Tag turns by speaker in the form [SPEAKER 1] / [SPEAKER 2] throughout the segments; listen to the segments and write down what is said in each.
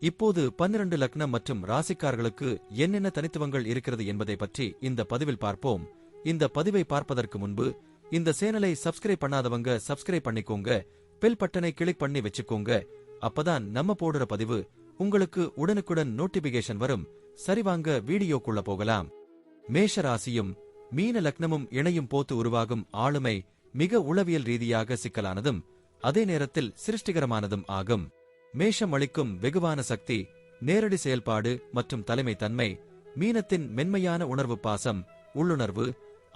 [SPEAKER 1] இப்போது பன்னிரண்டு லக்னம் மற்றும் ராசிக்காரர்களுக்கு என்னென்ன தனித்துவங்கள் இருக்கிறது என்பதை பற்றி இந்த பதிவில் பார்ப்போம். இந்த பதிவை பார்ப்பதற்கு முன்பு இந்த சேனலை சப்ஸ்கிரைப் பண்ணாதவங்க சப்ஸ்கிரைப் பண்ணிக்கோங்க. பெல் பட்டனை கிளிக் பண்ணி வச்சுக்கோங்க. அப்பதான் நம்ம போடுற பதிவு உங்களுக்கு உடனுக்குடன் நோட்டிபிகேஷன் வரும். சரிவாங்க வீடியோக்குள்ள போகலாம். மேஷ ராசியும் மீன லக்னமும் இணையும் போத்து உருவாகும் ஆளுமை மிக உளவியல் ரீதியாக சிக்கலானதும் அதே நேரத்தில் சிருஷ்டிகரமானதும் ஆகும். மேஷம் அளிக்கும் வெகுவான சக்தி நேரடி செயல்பாடு மற்றும் தலைமை தன்மை மீனத்தின் மென்மையான உணர்வு பாசம் உள்ளுணர்வு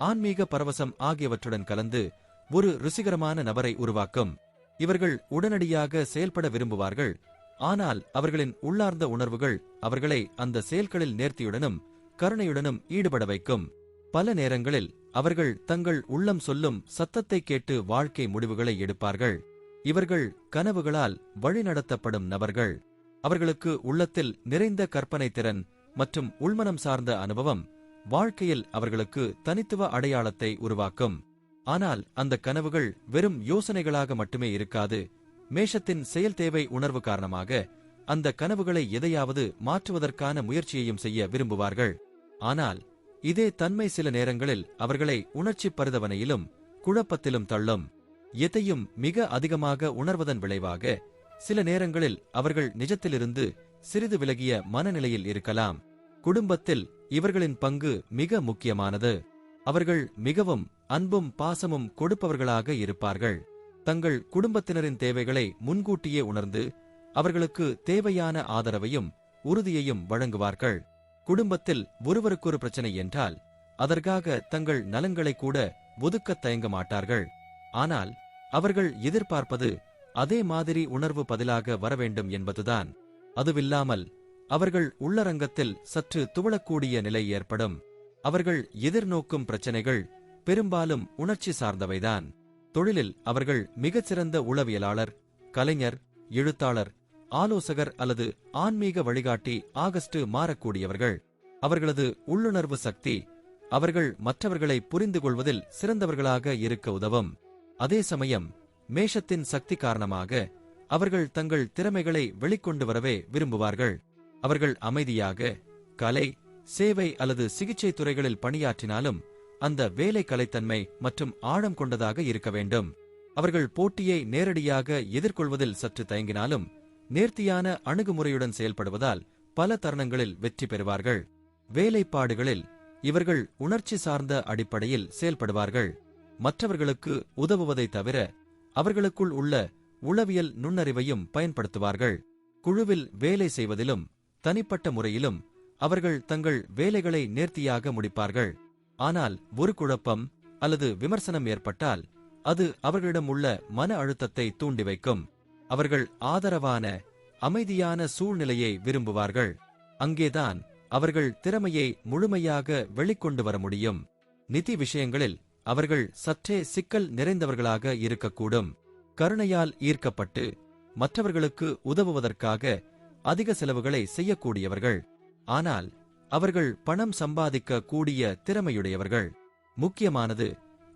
[SPEAKER 1] ஆன்மீக பரவசம் ஆகியவற்றுடன் கலந்து ஒரு ருசிகரமான நபரை உருவாக்கும். இவர்கள் உடனடியாக செயல்பட விரும்புவார்கள் ஆனால் அவர்களின் உள்ளார்ந்த உணர்வுகள் அவர்களை அந்த செயல்களில் நேர்த்தியுடனும் கருணையுடனும் ஈடுபட வைக்கும். பல நேரங்களில் அவர்கள் தங்கள் உள்ளம் சொல்லும் சத்தத்தை கேட்டு வாழ்க்கை முடிவுகளை எடுப்பார்கள். இவர்கள் கனவுகளால் வழிநடத்தப்படும் நபர்கள். அவர்களுக்கு உள்ளத்தில் நிறைந்த கற்பனை திறன் மற்றும் உள்மனம் சார்ந்த அனுபவம் வாழ்க்கையில் அவர்களுக்கு தனித்துவ அடையாளத்தை உருவாக்கும். ஆனால் அந்த கனவுகள் வெறும் யோசனைகளாக மட்டுமே இருக்காது. மேஷத்தின் செயல் தேவை உணர்வு காரணமாக அந்த கனவுகளை எதையாவது மாற்றுவதற்கான முயற்சியையும் செய்ய விரும்புவார்கள். ஆனால் இதே தன்மை சில நேரங்களில் அவர்களை உணர்ச்சி பரிதவனையிலும் குழப்பத்திலும் தள்ளும். எதையும் மிக அதிகமாக உணர்வதன் விளைவாக சில நேரங்களில் அவர்கள் நிஜத்திலிருந்து சிறிது விலகிய மனநிலையில் இருக்கலாம். குடும்பத்தில் இவர்களின் பங்கு மிக முக்கியமானது. அவர்கள் மிகவும் அன்பும் பாசமும் கொடுப்பவர்களாக இருப்பார்கள். தங்கள் குடும்பத்தினரின் தேவைகளை முன்கூட்டியே உணர்ந்து அவர்களுக்கு தேவையான ஆதரவையும் உறுதியையும் வழங்குவார்கள். குடும்பத்தில் ஒருவருக்கொரு பிரச்சனை என்றால் அதற்காக தங்கள் நலன்களை கூட ஒதுக்கத் தயங்க மாட்டார்கள். ஆனால் அவர்கள் எதிர்பார்ப்பது அதே மாதிரி உணர்வு பதிலாக வரவேண்டும் என்பதுதான். அதுவில்லாமல் அவர்கள் உள்ளரங்கத்தில் சற்று துவளக்கூடிய நிலை ஏற்படும். அவர்கள் எதிர்நோக்கும் பிரச்சனைகள் பெரும்பாலும் உணர்ச்சி சார்ந்தவைதான். தொழிலில் அவர்கள் மிகச்சிறந்த உளவியலாளர் கலைஞர் எழுத்தாளர் ஆலோசகர் அல்லது ஆன்மீக வழிகாட்டி ஆகஸ்ட் மாறக்கூடியவர்கள். அவர்களது உள்ளுணர்வு சக்தி அவர்கள் மற்றவர்களை புரிந்து கொள்வதில் சிறந்தவர்களாக இருக்க உதவும். அதே சமயம் மேஷத்தின் சக்தி காரணமாக அவர்கள் தங்கள் திறமைகளை வெளிக்கொண்டு வரவே விரும்புவார்கள். அவர்கள் அமைதியாக கலை சேவை அல்லது சிகிச்சை துறைகளில் பணியாற்றினாலும் அந்த வேலை கலைத்தன்மை மற்றும் ஆழம் கொண்டதாக இருக்க வேண்டும். அவர்கள் போட்டியை நேரடியாக எதிர்கொள்வதில் சற்று தயங்கினாலும் நேர்த்தியான அணுகுமுறையுடன் செயல்படுவதால் பல தருணங்களில் வெற்றி பெறுவார்கள். வேலைப்பாடுகளில் இவர்கள் உணர்ச்சி சார்ந்த அடிப்படையில் செயல்படுவார்கள். மற்றவர்களுக்கு உதவுவதை தவிர அவர்களுக்குள் உள்ள உளவியல் நுண்ணறிவையும் பயன்படுத்துவார்கள். குழுவில் வேலை செய்வதிலும் தனிப்பட்ட முறையிலும் அவர்கள் தங்கள் வேலைகளை நேர்த்தியாக முடிப்பார்கள். ஆனால் ஒரு குழப்பம் அல்லது விமர்சனம் ஏற்பட்டால் அது அவர்களிடம் உள்ள மன அழுத்தத்தை தூண்டி வைக்கும். அவர்கள் ஆதரவான அமைதியான சூழ்நிலையை விரும்புவார்கள். அங்கேதான் அவர்கள் திறமையை முழுமையாக வெளிக்கொண்டு வர முடியும். நிதி விஷயங்களில் அவர்கள் சற்றே சிக்கல் நிறைந்தவர்களாக இருக்கக்கூடும். கருணையால் ஈர்க்கப்பட்டு மற்றவர்களுக்கு உதவுவதற்காக அதிக செலவுகளை செய்யக்கூடியவர்கள். ஆனால் அவர்கள் பணம் சம்பாதிக்க கூடிய திறமையுடையவர்கள். முக்கியமானது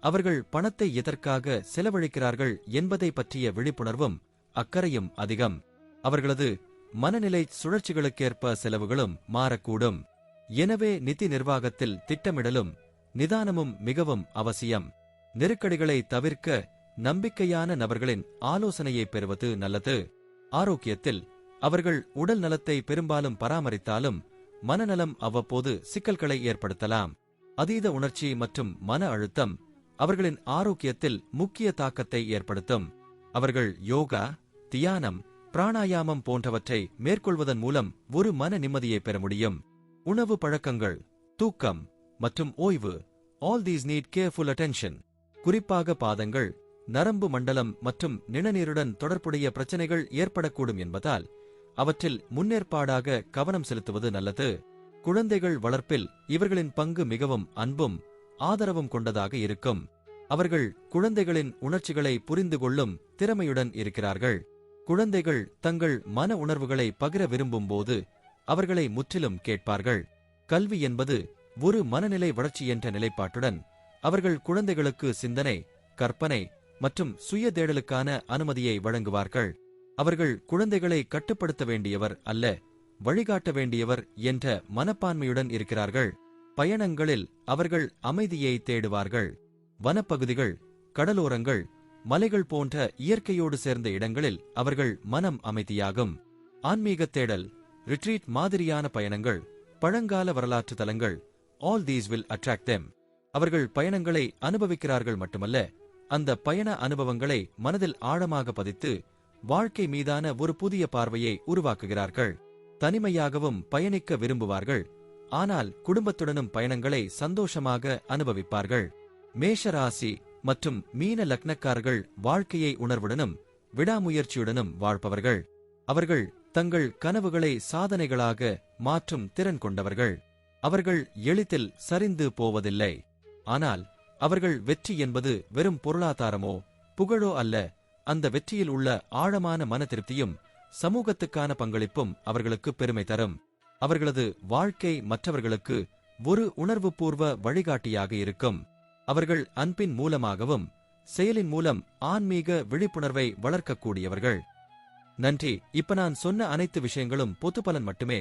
[SPEAKER 1] அவர்கள் பணத்தை எதற்காக செலவழிக்கிறார்கள் என்பதை பற்றிய விழிப்புணர்வும் அக்கறையும் அதிகம். அவர்களது மனநிலை சுழற்சிகளுக்கேற்ப செலவுகளும் மாறக்கூடும். எனவே நிதி நிர்வாகத்தில் திட்டமிடலும் நிதானமும் மிகவும் அவசியம். நெருக்கடிகளை தவிர்க்க நம்பிக்கையான நபர்களின் ஆலோசனையை பெறுவது நல்லது. ஆரோக்கியத்தில் அவர்கள் உடல் நலத்தை பெரும்பாலும் பராமரித்தாலும் மனநலம் அவ்வப்போது சிக்கல்களை ஏற்படுத்தலாம். அதீத உணர்ச்சி மற்றும் மன அழுத்தம் அவர்களின் ஆரோக்கியத்தில் முக்கிய தாக்கத்தை ஏற்படுத்தும். அவர்கள் யோகா தியானம் பிராணாயாமம் போன்றவற்றை மேற்கொள்வதன் மூலம் ஒரு மன நிம்மதியை பெற முடியும். உணவு பழக்கங்கள் தூக்கம் மற்றும் ஓய்வு. All these need careful attention குறிப்பாக பாதங்கள் நரம்பு மண்டலம் மற்றும் நிணநீருடன் தொடர்புடைய பிரச்சனைகள் ஏற்படக்கூடும் என்பதால் அவற்றில் முன்னேற்பாடாக கவனம் செலுத்துவது நல்லது. குழந்தைகள் வளர்ப்பில் இவர்களின் பங்கு மிகவும் அன்பும் ஆதரவும் கொண்டதாக இருக்கும். அவர்கள் குழந்தைகளின் உணர்ச்சிகளை புரிந்து கொள்ளும் திறமையுடன் இருக்கிறார்கள். குழந்தைகள் தங்கள் மன உணர்வுகளை பகிர விரும்பும் போது அவர்களை முற்றிலும் கேட்பார்கள். கல்வி என்பது ஒரு மனநிலை வளர்ச்சி என்ற நிலைப்பாட்டுடன் அவர்கள் குழந்தைகளுக்கு சிந்தனை கற்பனை மற்றும் சுய தேடலுக்கான அனுமதியை வழங்குவார்கள். அவர்கள் குழந்தைகளை கட்டுப்படுத்த வேண்டியவர் அல்ல வழிகாட்ட வேண்டியவர் என்ற மனப்பான்மையுடன் இருக்கிறார்கள். பயணங்களில் அவர்கள் அமைதியை தேடுவார்கள். வனப்பகுதிகள் கடலோரங்கள் மலைகள் போன்ற இயற்கையோடு சேர்ந்த இடங்களில் அவர்கள் மனம் அமைதியாகும். ஆன்மீக தேடல் ரிட்ரீட் மாதிரியான பயணங்கள் பழங்கால வரலாற்று தலங்கள் all these will attract them அவர்கள் பயணங்களை அனுபவிக்கிறார்கள் மட்டுமல்ல அந்த பயண அனுபவங்களை மனதில் ஆழமாக பதித்து வாழ்க்கை மீதான ஒரு புதிய பார்வையை உருவாக்குகிறார்கள். தனிமையாகவும் பயணிக்க விரும்புவார்கள். ஆனால் குடும்பத்துடனும் பயணங்களை சந்தோஷமாக அனுபவிப்பார்கள். மேஷராசி மற்றும் மீன லக்னக்காரர்கள் வாழ்க்கையை உணர்வுடனும் விடாமுயற்சியுடனும் வாழ்பவர்கள். அவர்கள் தங்கள் கனவுகளை சாதனைகளாக மாற்றும் திறன் கொண்டவர்கள். அவர்கள் எளிதில் சரிந்து போவதில்லை. ஆனால் அவர்கள் வெற்றி என்பது வெறும் பொருளாதாரமோ புகழோ அல்ல. அந்த வெற்றியில் உள்ள ஆழமான மன திருப்தியும் சமூகத்துக்கான பங்களிப்பும் அவர்களுக்கு பெருமை தரும். அவர்களது வாழ்க்கை மற்றவர்களுக்கு ஒரு உணர்வுபூர்வ வழிகாட்டியாக இருக்கும். அவர்கள் அன்பின் மூலமாகவும் செயலின் மூலம் ஆன்மீக விழிப்புணர்வை வளர்க்கக்கூடியவர்கள். நன்றி. இப்ப நான் சொன்ன அனைத்து விஷயங்களும் பொது பலன் மட்டுமே.